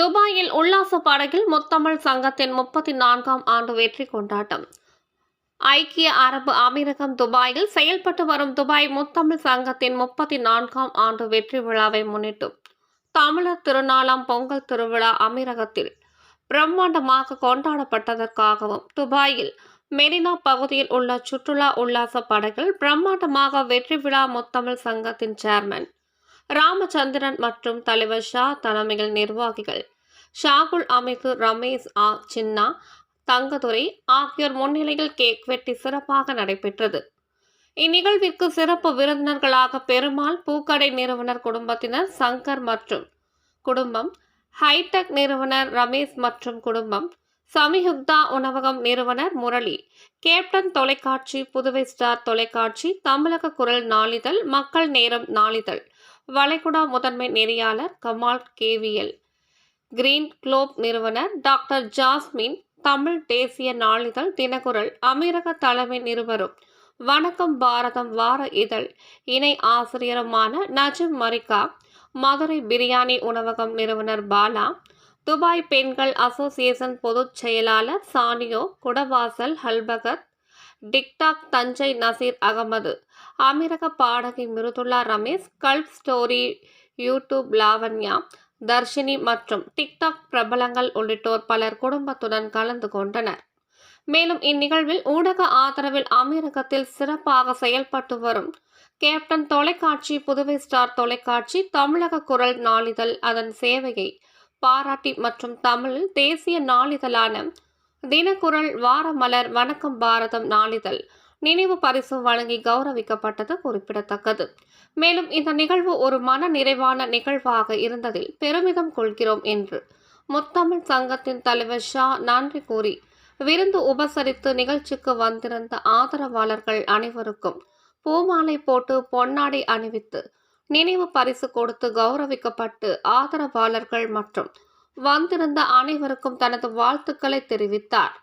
துபாயில் உல்லாச படகில் முத்தமிழ் சங்கத்தின் முப்பத்தி நான்காம் ஆண்டு வெற்றி கொண்டாட்டம். ஐக்கிய அரபு அமீரகம் துபாயில் செயல்பட்டு வரும் துபாய் முத்தமிழ் சங்கத்தின் முப்பத்தி நான்காம் ஆண்டு வெற்றி விழாவை முன்னிட்டு தமிழர் திருநாளாம் பொங்கல் திருவிழா அமீரகத்தில் பிரம்மாண்டமாக கொண்டாடப்பட்டதற்காகவும் துபாயில் மெரினா பகுதியில் உள்ள சுற்றுலா உல்லாச படகில் பிரம்மாண்டமாக வெற்றி விழா முத்தமிழ் சங்கத்தின் சேர்மன் ராமச்சந்திரன் மற்றும் தலைவர் ஷா தலைமையில் நிர்வாகிகள். ஷாகுல் அமைப்பு ரமேஷ் ஆ சின்னா தங்கதுரை ஆகியோர் முன்னிலையில் கேக் வெட்டி சிறப்பாக நடைபெற்றது. இந்நிகழ்விற்கு சிறப்பு விருந்தினர்களாக பெருமாள் பூக்கடை நிறுவனர் குடும்பத்தினர் சங்கர் மற்றும் குடும்பம் ஹைடெக் நிறுவனர் ரமேஷ் மற்றும் குடும்பம் சமிஹுக்தா உணவகம் நிறுவனர் முரளி கேப்டன் தொலைக்காட்சி புதுவை ஸ்டார் தொலைக்காட்சி தமிழக குரல் நாளிதழ் மக்கள் நேரம் நாளிதழ் வளைகுடா முதன்மை நெறியாளர் கமால் கேவிஎல் கிரீன் குளோப் நிறுவனர் டாக்டர் ஜாஸ்மின் தமிழ் தேசிய நாளிதழ் தினகுரல் அமீரக தலைமை நிருபரும் வணக்கம் பாரதம் வார இதழ் இணை ஆசிரியருமான நஜிம் மரிகா மதுரை பிரியாணி உணவகம் நிறுவனர் பாலா துபாய் பெண்கள் அசோசியேஷன் பொதுச் செயலாளர் சானியோ குடவாசல் ஹல்பகத் டிக்டாக் தஞ்சை நசீர் அகமது அமீரக பாடகி Mridula Ramesh gulf story YouTube Lavanya Dharshini மற்றும் டிக்டாக் பிரபலங்கள் உள்ளிட்டோர் பலர் குடும்பத்துடன் கலந்து கொண்டனர். மேலும் இந்நிகழ்வில் ஊடக ஆதரவில் அமீரகத்தில் சிறப்பாக செயல்பட்டு வரும் கேப்டன் தொலைக்காட்சி புதுவை ஸ்டார் தொலைக்காட்சி தமிழக குரல் நாளிதழ் அதன் சேவையை பாராட்டி மற்றும் தமிழில் தேசிய நாளிதழான தினக்குரல் வாரமலர் வணக்கம் பாரதம் நாளிதழ் நினைவு பரிசு வழங்கி கௌரவிக்கப்பட்டது குறிப்பிடத்தக்கது. மேலும் இந்த நிகழ்வு ஒரு மன நிறைவான நிகழ்வாக இருந்ததில் பெருமிதம் கொள்கிறோம் என்று முத்தமிழ் சங்கத்தின் தலைவர் ஷா நன்றி கூறி விருந்து உபசரித்து நிகழ்ச்சிக்கு வந்திருந்த ஆதரவாளர்கள் அனைவருக்கும் பூமாலை போட்டு பொன்னாடை அணிவித்து நினைவு பரிசு கொடுத்து கௌரவிக்கப்பட்டு ஆதரவாளர்கள் மற்றும் வந்திருந்த அனைவருக்கும் தனது வாழ்த்துக்களை தெரிவித்தார்.